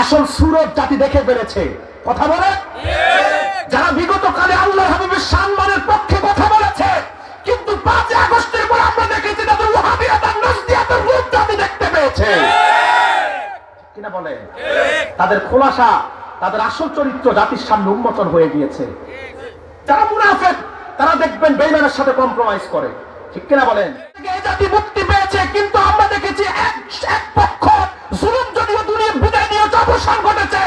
আসল সুরত জাতি দেখে ফেলেছে। কথা বলে? যারা বিগত কালে আল্লাহ হাবিবের সম্মানের পক্ষে কথা বলেছে, কিন্তু পাঁচই আগস্টের পর আমরা দেখেছি তাদের ওহাবিয়াত আর নজদিয়াতের রূপ জাতি দেখতে পেয়েছে। কিনা বলে? তাদের খোলাসা, তাদের আসল চরিত্র জাতির সামনে উন্মোচন হয়ে গিয়েছে। যারা মুনাফেক, তারা দেখবেন বেইমানের সাথে কম্প্রোমাইজ করে। ঠিক কিনা বলেন? এই জাতি মুক্তি পেয়েছে, কিন্তু আমরা দেখেছি এক এক পক্ষ জুলুম অবসান ঘটেছে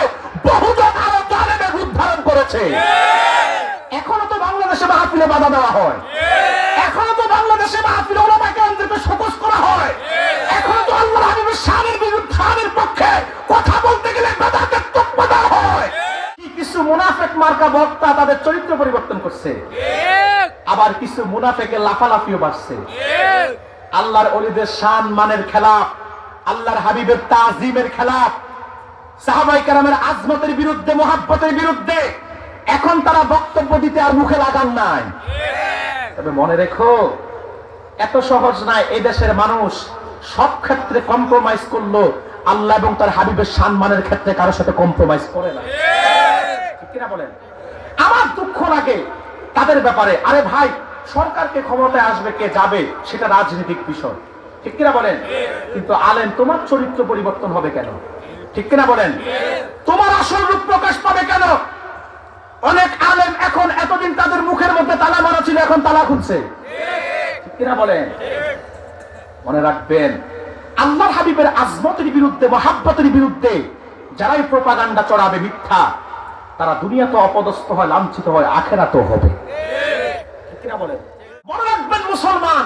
বহুজন আরও জালেমের রূপ ধারণ করেছে। এখনও তো বাংলাদেশে মাহফিলে বাধা দেওয়া হয়। এখনও তো বাংলাদেশে মাহফিলে ওলামাকে অন্তর্কে শোকস করা হয়। এখনও তো আল্লাহ হাবিবের শানের বিরুদ্ধে শানের পক্ষে কথা বলতে গেলে বেদাতের তোপ্পা দেওয়া হয়। কি কিছু মুনাফেক মার্কা বক্তা তাদের চরিত্র পরিবর্তন করছে। আবার কিছু মুনাফেকের লাফালাফিও বাড়ছে। আল্লাহর অলিদের শান মানের খেলাফ আল্লাহর হাবিবের তাজিমের খেলাফ সাহাবাই কারামের আজমতের বিরুদ্ধে, মোহাব্বতের বিরুদ্ধে এখন তারা বক্তব্য দিতে আর মুখে লাগান নাই। তবে মনে রেখো, এত সহজ নয় এই দেশের মানুষ সব ক্ষেত্রে কম্প্রোমাইজ করল, আল্লাহ এবং তার হাবিবের সম্মানের ক্ষেত্রে কারোর সাথে কম্প্রোমাইজ করে না। কিনা বলেন? আমার দুঃখ লাগে তাদের ব্যাপারে। আরে ভাই, সরকারকে ক্ষমতায় আসবে কে যাবে, সেটা রাজনৈতিক বিষয়। ঠিক কিনা বলেন? কিন্তু আলেম, তোমার চরিত্র পরিবর্তন হবে কেন? ঠিক কিনা বলেন? তোমার আসল রূপ প্রকাশ পাবে কেন? অনেক আলেম এখন এতদিন তাদের মুখের মধ্যে তালা মারা ছিল, এখন তালা খুলছে। ঠিক কিনা বলেন? মনে রাখবেন আল্লাহ হাবিবের আজমতের বিরুদ্ধে, মহাব্বতের বিরুদ্ধে যারাই প্রপাগান্ডা চড়াবে মিথ্যা, তারা দুনিয়াতে অপদস্থ হয়, লাঞ্ছিত হয়, আখেরাতেও হবে। ঠিক মনে রাখবেন মুসলমান,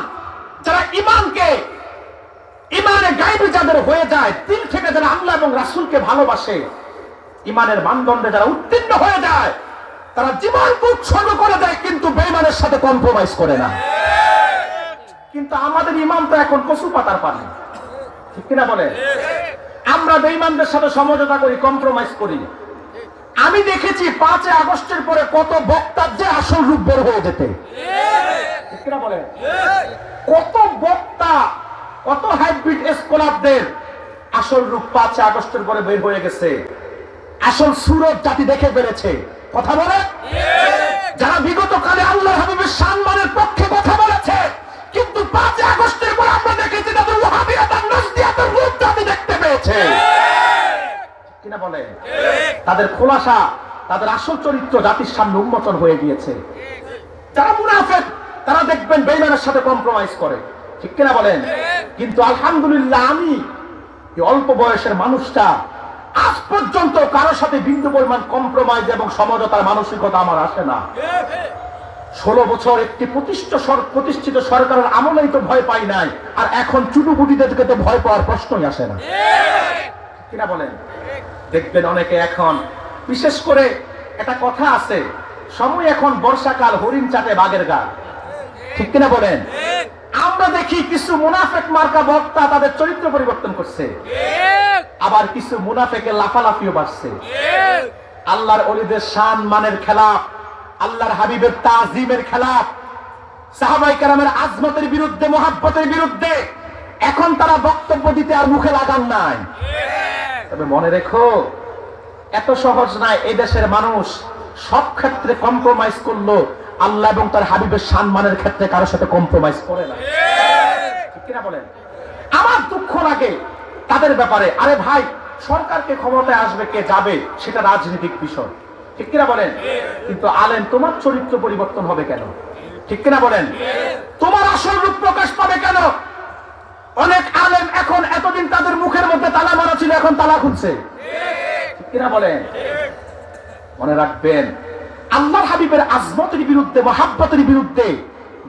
যারা ইমানকে ইমানে গাইবে যাদের হয়ে যায় আল্লাহ এবং রাসূলকে ভালোবাসে ইমানের মানদণ্ডে যারা উত্তীর্ণ হয়ে যায়, তারা জীবনকে উৎসর্গ করে দেয়, কিন্তু বেইমানের সাথে কম্প্রোমাইজ করে না। কিন্তু আমাদের ইমাম তো এখন কচু পাতার পানি। ঠিক কিনা বলে? আমরা বেইমানদের সাথে সমঝোতা করি কম্প্রোমাইজ করি। আমি দেখেছি পাঁচই আগস্টের পরে কত বক্তার যে আসল রূপ বের হয়ে যেতে। কত বক্তা, কত হাইব্রিড স্কলারদের আসল রূপ পাঁচই আগস্টের পরে বের হয়ে গেছে। আসল সুরত জাতি দেখে ফেলেছে। কথা বলে? যারা বিগত কালে আল্লাহ হাবিবের সম্মানের পক্ষে কথা বলেছে, কিন্তু পাঁচই আগস্টের পর আমরা দেখেছি তাদের নজদিয়াতের রূপ জাতি দেখতে পেয়েছে। কিনা বলে? তাদের খোলাসা, তাদের আসল চরিত্র জাতির সামনে উন্মোচন হয়ে গিয়েছে। যারা মুনাফেক, তারা দেখবেন বেইমানের সাথে কম্প্রোমাইজ করে। ঠিক কিনা বলেন? কিন্তু আলহামদুলিল্লাহ আমি অল্প বয়সের মানুষটা আজ পর্যন্ত কারোর সাথে বিন্দু পরিমাণ কম্প্রোমাইজ এবং সমঝোতার মানসিকতা আমার আসে না। ষোলো বছর একটি প্রতিষ্ঠিত সর- প্রতিষ্ঠিত সরকারের আমলেই তো ভয় পাই নাই, আর এখন চুটুপুটিদেরকে তো ভয় পাওয়ার প্রশ্নই আসে না। কিনা বলেন? দেখবেন অনেকে এখন, বিশেষ করে একটা কথা আছে, সময় এখন বর্ষাকাল হরিণ চাটে বাঘের গাল ঠিক কিনা বলেন? আমরা দেখি কিছু মুনাফেক মার্কা বক্তা তাদের চরিত্র পরিবর্তন করছে। আবার কিছু মুনাফেকের লাফালাফিও বাড়ছে। আল্লাহর অলিদের শান মানের খেলাফ আল্লাহর হাবিবের তাজিমের খেলাফ সাহাবাই কারামের আজমতের বিরুদ্ধে মোহাব্বতের বিরুদ্ধে এখন তারা বক্তব্য দিতে আর মুখে লাগান নাই। তবে মনে রেখো এত সহজ নয় এই দেশের মানুষ সব ক্ষেত্রে কম্প্রোমাইজ করল আল্লাহ এবং তার হাবিবের সম্মানের ক্ষেত্রে কারোর সাথে কম্প্রোমাইজ করে না। আমার দুঃখ লাগে তাদের ব্যাপারে। আরে ভাই, সরকারকে ক্ষমতায় আসবে কে যাবে, সেটা রাজনৈতিক বিষয়। ঠিক কিনা বলেন? কিন্তু আলেম, তোমার চরিত্র পরিবর্তন হবে কেন? ঠিক কিনা বলেন? তোমার আসল রূপ প্রকাশ পাবে কেন? অনেক আলেম এখন এতদিন তাদের মুখের মধ্যে তালা মারা ছিল, এখন তালা খুলছে। ঠিক কিনা বলেন? মনে রাখবেন আল্লাহ হাবিবের আজমতের বিরুদ্ধে, মহাব্বতের বিরুদ্ধে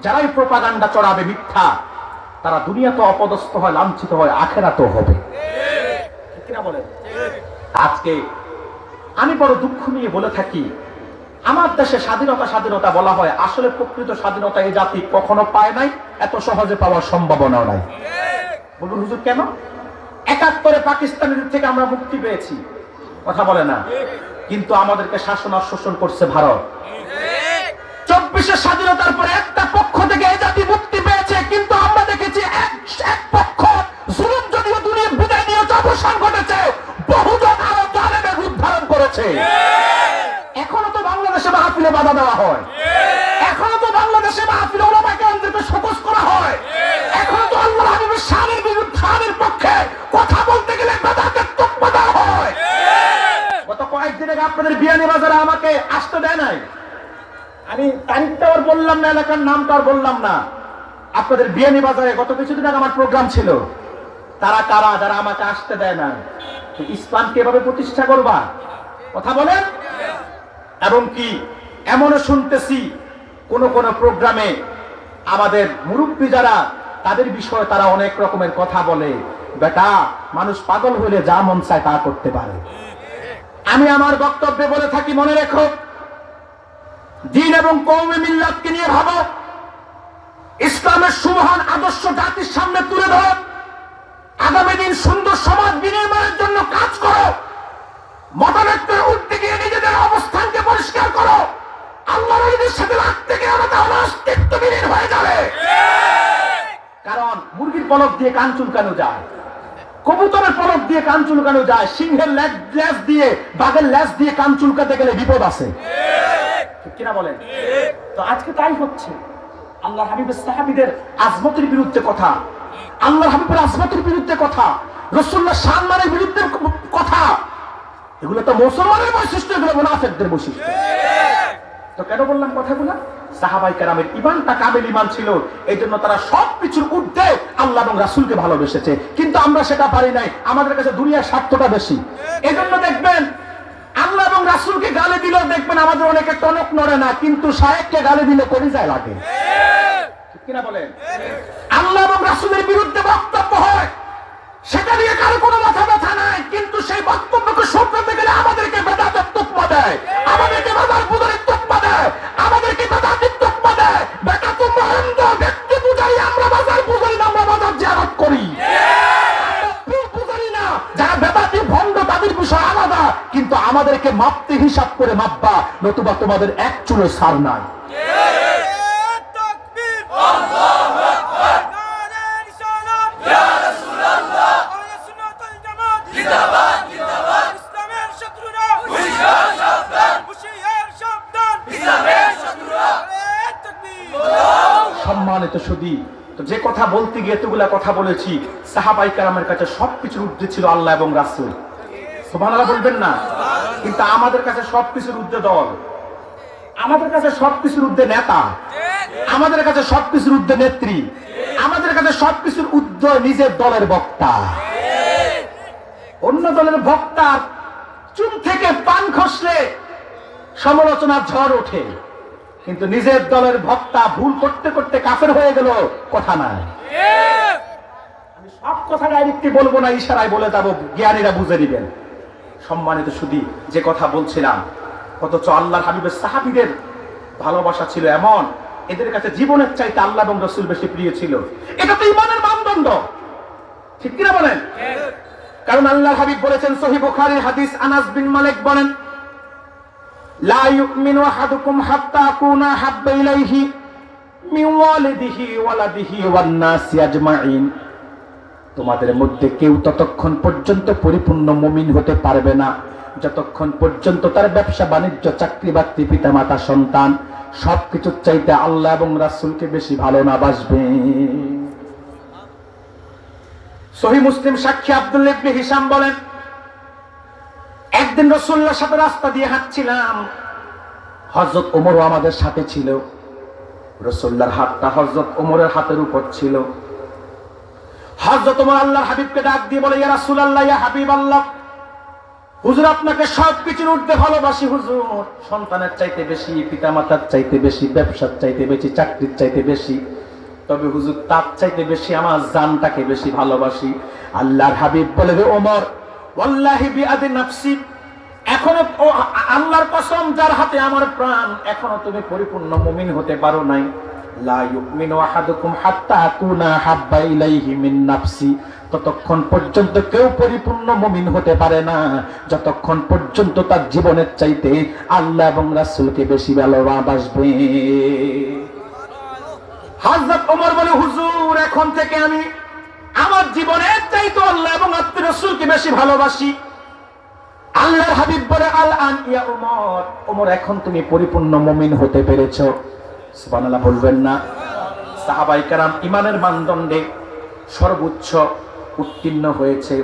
যারাই প্রপাগান্ডা চড়াবে মিথ্যা, তারা দুনিয়াতে অপদস্থ হয়, লাঞ্ছিত হয়, আখেরাতেও হবে। আজকে আমি বড় দুঃখ নিয়ে বলে থাকি, আমার দেশে স্বাধীনতা স্বাধীনতা বলা হয়, আসলে প্রকৃত স্বাধীনতা এই জাতি কখনো পায় নাই, এত সহজে পাওয়ার সম্ভাবনাও নাই। বলুন হুজুর, কেন? একাত্তরে পাকিস্তানের থেকে আমরা মুক্তি পেয়েছি। কথা বলে না। কিন্তু আমাদেরকে শাসন আর শোষণ করছে ভারত। চব্বিশে স্বাধীনতার পরে একটা পক্ষ থেকে এ জাতি মুক্তি পেয়েছে, কিন্তু আমরা দেখেছি এক এক পক্ষ জুলুম যদিও দুনিয়া বিদায় নিয়ে অবসান ঘটেছে, বহুজন আরও জালেমের রূপ ধারণ করেছে। এখনও তো বাংলাদেশে মাহফিলে বাধা দেওয়া হয়। এখনও তো বাংলাদেশে মাহফিলে ওলামাকে আপনাদের বিয়ানি বাজারে আমাকে আসতে দেয় নাই। আমি তারিখটা আর বললাম না, এলাকার নামটা আর বললাম না। আপনাদের বিয়ানি বাজারে গত কিছুদিন আগে আমার প্রোগ্রাম ছিল। তারা কারা, যারা আমাকে আসতে দেয় না ইসলামকে এভাবে প্রতিষ্ঠা করবা? কথা বলেন। এবং কি, এমনও শুনতেছি, কোন কোন প্রোগ্রামে আমাদের মুরব্বী যারা, তাদের বিষয়ে তারা অনেক রকমের কথা বলে। বেটা, মানুষ পাগল হলে যা মন চায় তা করতে পারে। আমি আমার বক্তব্যে বলে থাকি মনে রেখো। দিন এবং কৌমে মিল্লাতকে নিয়ে ভাবো। ইসলামের সুমহান আদর্শ জাতির সামনে তুলে ধরো। আগামী দিন সুন্দর সমাজ বিনির্মাণের জন্য কাজ করো। মতানৈক্যের উঠতে গিয়ে নিজেদের অবস্থানকে পরিষ্কার করো। আল্লাহ নবীদের সাথে লাগতে গিয়ে আমরা তাহলে অস্তিত্ববিহীন হয়ে যাবে। কারণ মুরগির পলক দিয়ে কান চুলকানো যায়। কবুতরের পলক দিয়ে কান চুলকানো যায়, সিংহের লেজ দিয়ে, বাঘের লেজ দিয়ে কান চুলকাতে গেলে বিপদ আছে। কিনা বলেন? তো আজকে তাই হচ্ছে। আল্লাহ সাহাবিদের বিরুদ্ধে কথা। আল্লাহ হাবিবের আজমতের বিরুদ্ধে কথা। রসুল্লাহ সানমানের বিরুদ্ধে কথা। এগুলো তো মুসলমানের বৈশিষ্ট্য, এগুলো মুনাফেকদের বৈশিষ্ট্য। তো কেন বললাম কথাগুলো? সাহাবাই কেরামের ইমানটা কাবেল ইমান ছিল। এই জন্য তারা সব কিছুর ঊর্ধ্বে আল্লাহ এবং রাসুলকে ভালোবেসেছে। কিন্তু আমরা সেটা পারি নাই। আমাদের কাছে দুনিয়ার স্বার্থটা বেশি। এই জন্য দেখবেন, আল্লাহ এবং রাসুলকে গালি দিলেও দেখবেন আমাদের অনেকে টনক নড়ে না, কিন্তু সাহেবকে গালি দিলে কলিজায় লাগে। কিনা বলেন? আল্লাহ এবং রাসুলের বিরুদ্ধে বক্তব্য হয়। সেটা নিয়ে কারও কোনো মাথা ব্যথা নাই, কিন্তু সেই বক্তব্যকে শুনতে গেলে আমাদেরকে বেদাতের তুকমা দেয়। আমাদেরকে বেদার পূজারের মাপতে হিসাব করে মাপবা, নতুবা তোমাদের এক চুলো সার নাই। সম্মানিত সুদী, তো যে কথা বলতে গিয়ে এতগুলা কথা বলেছি, সাহাবাই কারামের কাছে সবকিছুর ঊর্ধ্বে ছিল আল্লাহ এবং রাসুল। সুবহানাল্লাহ বলবেন না? কিন্তু আমাদের কাছে সবকিছুর ঊর্ধ্বে দল। আমাদের কাছে সবকিছুর ঊর্ধ্বে নেতা। আমাদের কাছে সবকিছুর ঊর্ধ্বে নেত্রী। আমাদের কাছে সবকিছুর ঊর্ধ্বে নিজের দলের বক্তা। অন্য দলের বক্তা চুন থেকে পান খসলে সমালোচনার ঝড় ওঠে। কিন্তু নিজের দলের ভক্তা ভুল করতে করতে কাফের হয়ে গেল, কথা নাই। আমি সব কথা ডাইরেক্টলি বলব না, ইশারায় বলে যাব, জ্ঞানীরা বুঝে নিবেন। সম্মানিত সুদী যে কথা বলছিলাম, অথচ আল্লাহর হাবিবের সাহাবিদের ভালোবাসা ছিল এমন, এদের কাছে জীবনের চাইতে আল্লাহ এবং রসুল বেশি প্রিয় ছিল। এটা তো ইমানের মানদণ্ড। ঠিক কিনা বলেন? কারণ আল্লাহ হাবিব বলেছেন, সহি বুখারীর হাদিস আনাস বিন মালিক বলেন, লা ইউমিনু আহাদুকুম হাত্তা আকুনা হাব্বা ইলাইহি মিন ওয়ালাদিহি ওয়ান নাসি আজমাইন। তোমাদের মধ্যে কেউ ততক্ষণ পর্যন্ত পরিপূর্ণ মুমিন হতে পারবে না। যতক্ষণ পর্যন্ত তার ব্যবসা, বাণিজ্য, চাকরি বাকরি পিতা মাতা সন্তান সবকিছুর চাইতে আল্লাহ এবং রাসূলকে বেশি ভালো না বাসবে। সহি মুসলিম সাক্ষী আব্দুল্লাহ ইবনে হিসাম বলেন, একদিন রসুল্লার সাথে রাস্তা দিয়ে হাঁটছিলাম। হজরত ওমরও আমাদের সাথে ছিল। রসুল্লার হাতটা হজরত ওমরের হাতের উপর ছিল। হজরত ওমর আল্লাহর হাবিবকে ডাক দিয়ে বলে, ইয়া রাসূল আল্লাহ ইয়া হাবিব আল্লাহ হুজুর, আপনাকে সব কিছুর ঊর্ধ্বে ভালোবাসি হুজুর। সন্তানের চাইতে বেশি, পিতামাতার চাইতে বেশি, ব্যবসার চাইতে বেশি, চাকরির চাইতে বেশি। তবে হুজুর, তার চাইতে বেশি আমার জানটাকে বেশি ভালোবাসি। আল্লাহর হাবিব বলে রে ওমর, ওয়াল্লাহি বিআদি নাফসি, এখনও আল্লাহর কসম, যার হাতে আমার প্রাণ, এখনও তুমি পরিপূর্ণ মুমিন হতে পারো নাই। ততক্ষণ পর্যন্ত কেউ পরিপূর্ণ মুমিন হতে পারে না। যতক্ষণ পর্যন্ত তার জীবনের চাইতে আল্লাহ এবং রাসূলকে বেশি ভালোবাসবে। হযরত ওমর বলে, হুজুর, এখন থেকে আমি আমার জীবনের চাইতে আল্লাহ এবং আত্মীয় রসুলকে বেশি ভালোবাসি। আল্লাহর হাবিব বলে আল আন ইয়া উমর উমর, এখন তুমি পরিপূর্ণ মুমিন হতে পেরেছ। সুবহানাল্লাহ বলবেন না। সাহাবাই কারাম ইমানের মানদণ্ডে সর্বোচ্চ উত্তীর্ণ হয়েছে,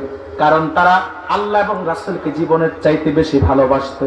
কারণ তারা আল্লাহ এবং রাসেলকে জীবনের চাইতে বেশি ভালোবাসতো।